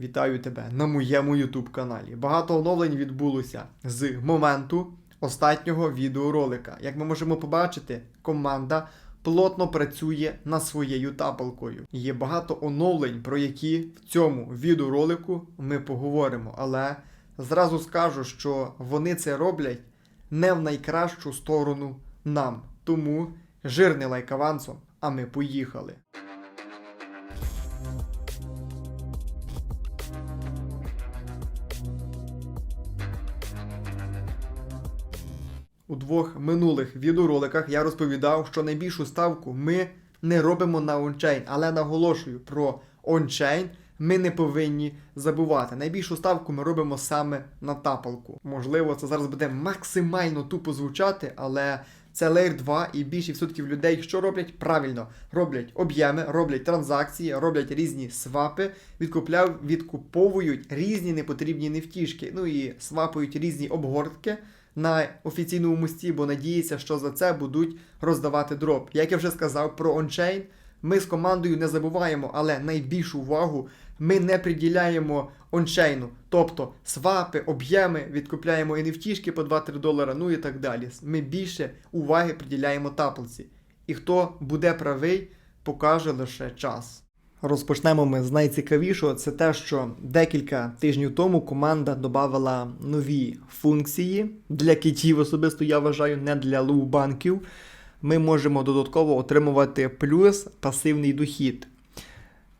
Вітаю тебе на моєму YouTube каналі. Багато оновлень відбулося з моменту останнього відеоролика. Як ми можемо побачити, команда плотно працює над своєю тапалкою. Є багато оновлень, про які в цьому відеоролику ми поговоримо. Але зразу скажу, що вони це роблять не в найкращу сторону нам. Тому жирний лайк авансом, а ми поїхали. Двох минулих відеороликах я розповідав, що найбільшу ставку ми не робимо на ончейн, але наголошую про ончейн ми не повинні забувати. Найбільшу ставку ми робимо саме на тапалку. Можливо, це зараз буде максимально тупо звучати, але це Layer 2 і більше відсотків людей, що роблять правильно, роблять об'єми, роблять транзакції, роблять різні свапи, відкупляв, відкуповують різні непотрібні нефтішки. Ну і свапують різні обгортки на офіційному мості, бо надіються, що за це будуть роздавати дроп. Як я вже сказав про ончейн, ми з командою не забуваємо, але найбільшу увагу ми не приділяємо ончейну. Тобто свапи, об'єми, відкупляємо NFT по 2-3 долара, ну і так далі. Ми більше уваги приділяємо таплці. І хто буде правий, покаже лише час. Розпочнемо ми з найцікавішого. Це те, що декілька тижнів тому команда додавала нові функції для китів, особисто я вважаю, не для лоу-банків. Ми можемо додатково отримувати плюс пасивний дохід.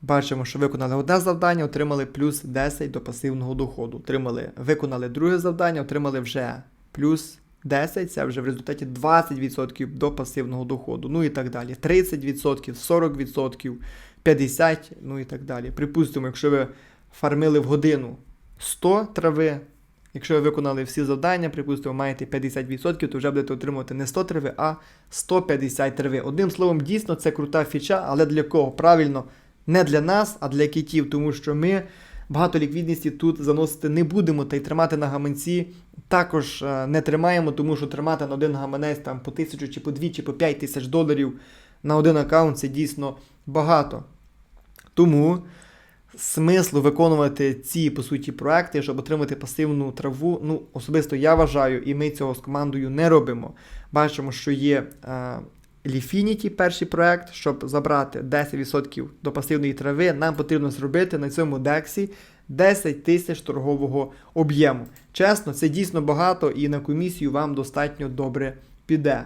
Бачимо, що виконали одне завдання, отримали плюс 10 до пасивного доходу. Отримали, виконали друге завдання, отримали вже плюс 10, це вже в результаті 20% до пасивного доходу. Ну і так далі. 30%, 40%, 50%, ну і так далі. Припустимо, якщо ви фармили в годину 100 трави, якщо ви виконали всі завдання, припустимо, маєте 50%, то вже будете отримувати не 100 трави, а 150 трави. Одним словом, дійсно, це крута фіча, але для кого? Правильно, не для нас, а для китів, тому що ми багато ліквідності тут заносити не будемо та й тримати на гаманці також е, не тримаємо, тому що тримати на один гаманець там по тисячу чи по дві, чи по п'ять тисяч доларів на один аккаунт це дійсно багато. Тому смислу виконувати ці по суті проекти, щоб отримати пасивну траву. Ну, особисто я вважаю, і ми цього з командою не робимо. Бачимо, що є е, Lifinity, перший проект, щоб забрати 10% до пасивної трави, нам потрібно зробити на цьому дексі 10 тисяч торгового об'єму. Чесно, це дійсно багато і на комісію вам достатньо добре піде.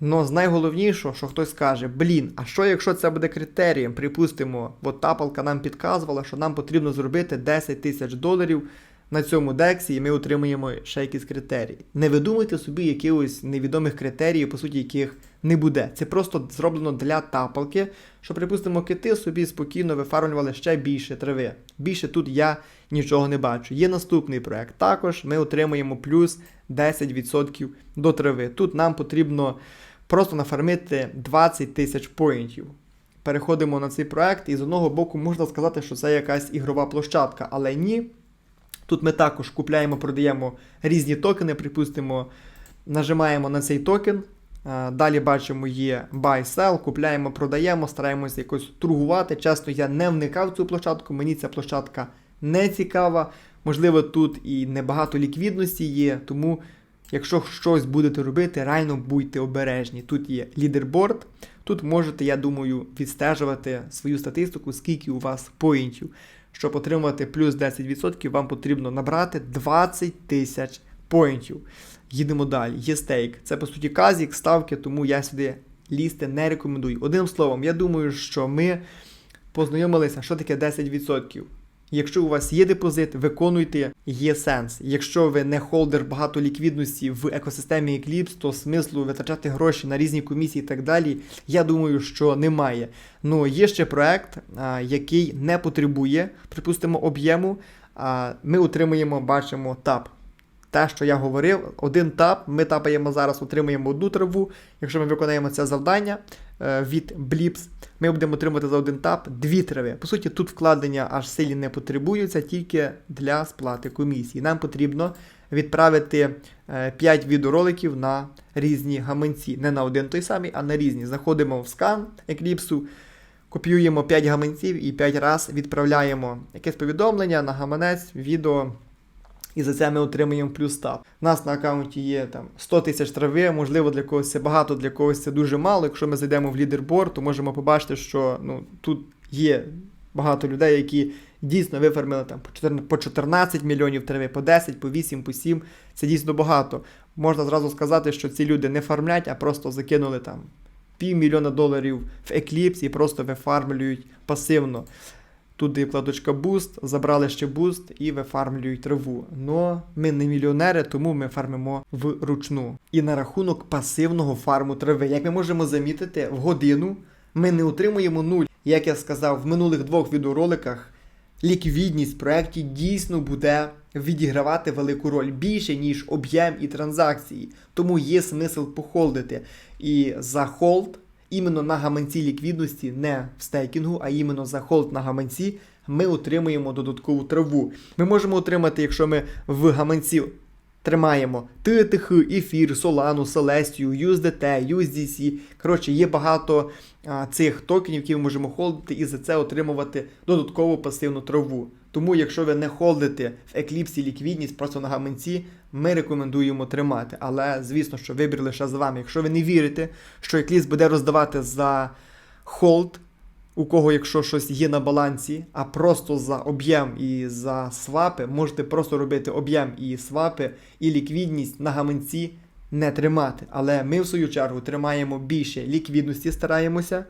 Но з найголовнішого, що хтось скаже, блін, а що якщо це буде критерієм? Припустимо, от тапалка нам підказувала, що нам потрібно зробити 10 тисяч доларів на цьому дексі, і ми отримуємо ще якісь критерії. Не видумуйте собі якихось невідомих критерій, по суті, яких не буде. Це просто зроблено для тапалки, що, припустимо, кити собі спокійно вифармлювали ще більше трави. Більше тут я нічого не бачу. Є наступний проект. Також ми отримуємо плюс 10% до трави. Тут нам потрібно просто нафармити 20 тисяч поінтів. Переходимо на цей проект, і з одного боку можна сказати, що це якась ігрова площадка, але ні. Тут ми також купляємо, продаємо різні токени, припустимо, нажимаємо на цей токен. Е, Далі бачимо є buy, sell, купляємо, продаємо, стараємося якось торгувати. Чесно, я не вникав в цю площадку, мені ця площадка не цікава. Можливо, тут і небагато ліквідності є, тому якщо щось будете робити, реально будьте обережні. Тут є лідерборд, тут можете, я думаю, відстежувати свою статистику, скільки у вас поінтів. Щоб отримати плюс 10%, вам потрібно набрати 20 тисяч поінтів. Їдемо далі. Є стейк. Це по суті казік, ставки, тому я сюди лізти не рекомендую. Одним словом, я думаю, що ми познайомилися, що таке 10%. Якщо у вас є депозит, виконуйте, є сенс. Якщо ви не холдер багато ліквідності в екосистемі Eclipse, то смислу витрачати гроші на різні комісії і так далі, я думаю, що немає. Ну, є ще проект, а, який не потребує, припустимо, об'єму. А, ми отримуємо, бачимо тап. Те, що я говорив, один тап, ми тапаємо зараз, отримуємо одну траву. Якщо ми виконаємо це завдання е, від Blips, ми будемо отримати за один тап дві трави. По суті, тут вкладення аж силі не потребуються, тільки для сплати комісії. Нам потрібно відправити е, 5 відеороликів на різні гаманці. Не на один той самий, а на різні. Заходимо в скан Eclipse, копіюємо 5 гаманців і 5 раз відправляємо якесь повідомлення на гаманець, відео. І за це ми отримуємо плюс став. У нас на аккаунті є там 100 тисяч трави, можливо, для когось це багато, для когось це дуже мало. Якщо ми зайдемо в лідерборд, то можемо побачити, що ну, тут є багато людей, які дійсно вифармили там по 14 по 14 мільйонів трави, по 10, по 8, по 7. Це дійсно багато. Можна зразу сказати, що ці люди не фармлять, а просто закинули там півмільйона доларів в Eclipse і просто вифармлюють пасивно. Є вкладочка Boost, забрали ще Boost і вифармлюють траву. Но ми не мільйонери, тому ми фармимо вручну. І на рахунок пасивного фарму трави, як ми можемо замітити, в годину ми не отримуємо нуль. Як я сказав в минулих двох відеороликах, ліквідність в дійсно буде відігравати велику роль більше, ніж об'єм і транзакції. Тому є смисл похолдити. І за холд, іменно на гаманці ліквідності, не в стейкінгу, а іменно за холд на гаманці, ми отримуємо додаткову траву. Ми можемо отримати, якщо ми в гаманці тримаємо ТТХ, Ефір, Solano, Celestia, USDT, USDC. Коротше, є багато а, цих токенів, які ми можемо холдити і за це отримувати додаткову пасивну траву. Тому, якщо ви не холдите в Eclipse ліквідність просто на гаманці, ми рекомендуємо тримати. Але звісно, що вибір лише за вами. Якщо ви не вірите, що Eclipse буде роздавати за холд, у кого, якщо щось є на балансі, а просто за об'єм і за свапи, можете просто робити об'єм і свапи, і ліквідність на гаманці не тримати. Але ми, в свою чергу, тримаємо більше ліквідності, стараємося,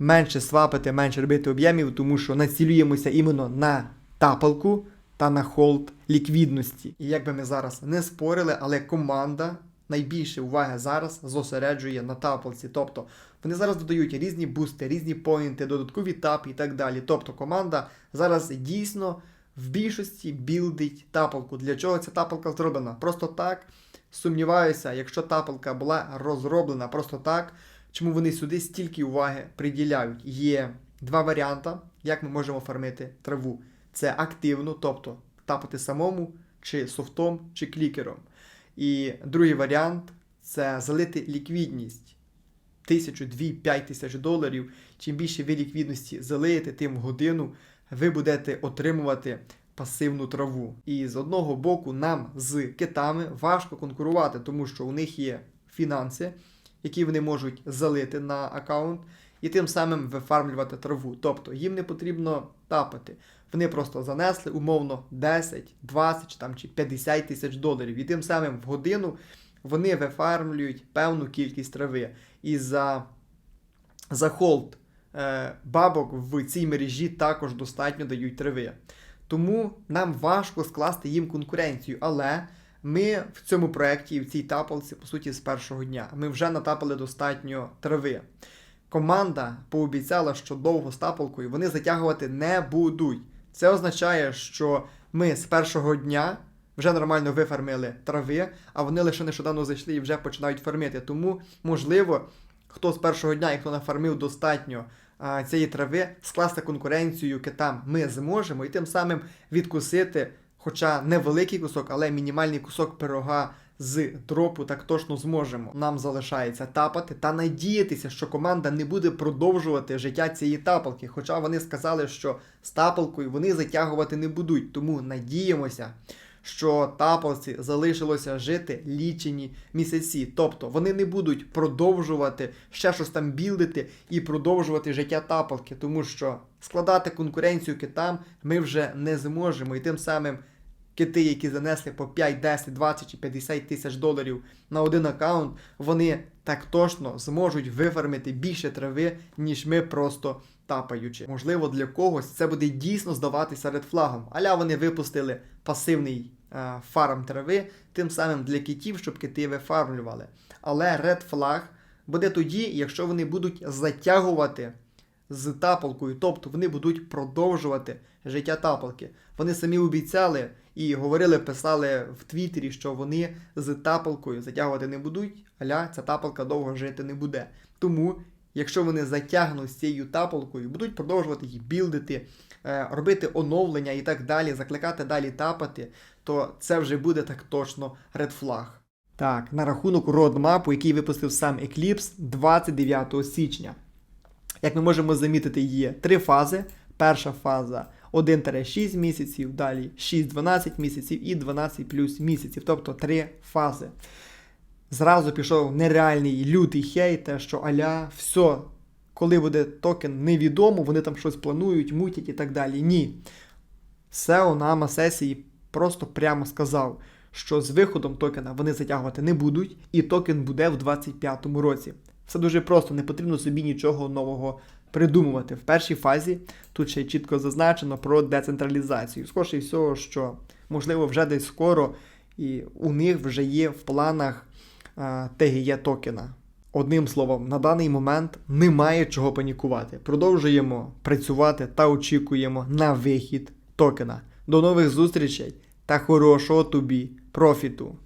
менше свапити, менше робити об'ємів, тому що націлюємося іменно на тапалку та на холд ліквідності. І як би ми зараз не спорили, але команда найбільше уваги зараз зосереджує на тапалці. Тобто вони зараз додають різні бусти, різні поінти, додаткові тапи і так далі. Тобто команда зараз дійсно в більшості білдить тапалку. Для чого ця тапалка зроблена? Просто так. Сумніваюся, якщо тапалка була розроблена просто так, чому вони сюди стільки уваги приділяють. Є два варіанти, як ми можемо фармити траву. Це активно, тобто тапати самому, чи софтом, чи клікером. І другий варіант це залити ліквідність. Тисячу, дві, п'ять тисяч доларів. Чим більше ви ліквідності залиєте, тим в годину ви будете отримувати пасивну траву. І з одного боку, нам з китами важко конкурувати, тому що у них є фінанси, які вони можуть залити на аккаунт, і тим самим вифармлювати траву. Тобто їм не потрібно тапати. Вони просто занесли умовно 10, 20 там, чи 50 тисяч доларів. І тим самим в годину вони вифармлюють певну кількість трави. І за, за холд е, бабок в цій мережі також достатньо дають трави. Тому нам важко скласти їм конкуренцію. Але ми в цьому проєкті і в цій тапалці, по суті, з першого дня. Ми вже натапали достатньо трави. Команда пообіцяла, що довго з тапалкою вони затягувати не будуть. Це означає, що ми з першого дня вже нормально вифармили трави, а вони лише нещодавно зайшли і вже починають фармити. Тому, можливо, хто з першого дня і хто нафармив достатньо а, цієї трави, скласти конкуренцію китам ми зможемо і тим самим відкусити, хоча невеликий кусок, але мінімальний кусок пирога. З дропу так точно зможемо. Нам залишається тапати та надіятися, що команда не буде продовжувати життя цієї тапалки. Хоча вони сказали, що з тапалкою вони затягувати не будуть. Тому надіємося, що тапалці залишилося жити лічені місяці. Тобто вони не будуть продовжувати ще щось там білдити і продовжувати життя тапалки, тому що складати конкуренцію китам ми вже не зможемо. І тим самим кити, які занесли по 5, 10, 20 чи 50 тисяч доларів на один аккаунт, вони так точно зможуть вифармити більше трави, ніж ми просто тапаючи. Можливо, для когось це буде дійсно здаватися редфлагом. Аля вони випустили пасивний е, фарм трави, тим самим для китів, щоб кити вифармлювали. Але редфлаг буде тоді, якщо вони будуть затягувати з тапалкою, тобто вони будуть продовжувати життя тапалки. Вони самі обіцяли і говорили, писали в Твіттері, що вони з тапалкою затягувати не будуть, аля ця тапалка довго жити не буде. Тому, якщо вони затягнуть з цією тапалкою, будуть продовжувати її білдити, е, робити оновлення і так далі, закликати далі тапати, то це вже буде так точно редфлаг. Так, на рахунок родмапу, який випустив сам Eclipse 29 січня. Як ми можемо замітити, є три фази. Перша фаза 1-6 місяців, далі 6-12 місяців і 12 плюс місяців, тобто три фази. Зразу пішов нереальний лютий хейт, те, що аля, все, коли буде токен невідомо, вони там щось планують, мутять і так далі. Ні. SEO на АМА сесії просто прямо сказав, що з виходом токена вони затягувати не будуть, і токен буде в 2025 році. Все дуже просто, не потрібно собі нічого нового придумувати. В першій фазі тут ще чітко зазначено про децентралізацію. Скоріше всього, що можливо вже десь скоро, і у них вже є в планах а, ТГЄ токена. Одним словом, на даний момент немає чого панікувати. Продовжуємо працювати та очікуємо на вихід токена. До нових зустрічей та хорошого тобі профіту!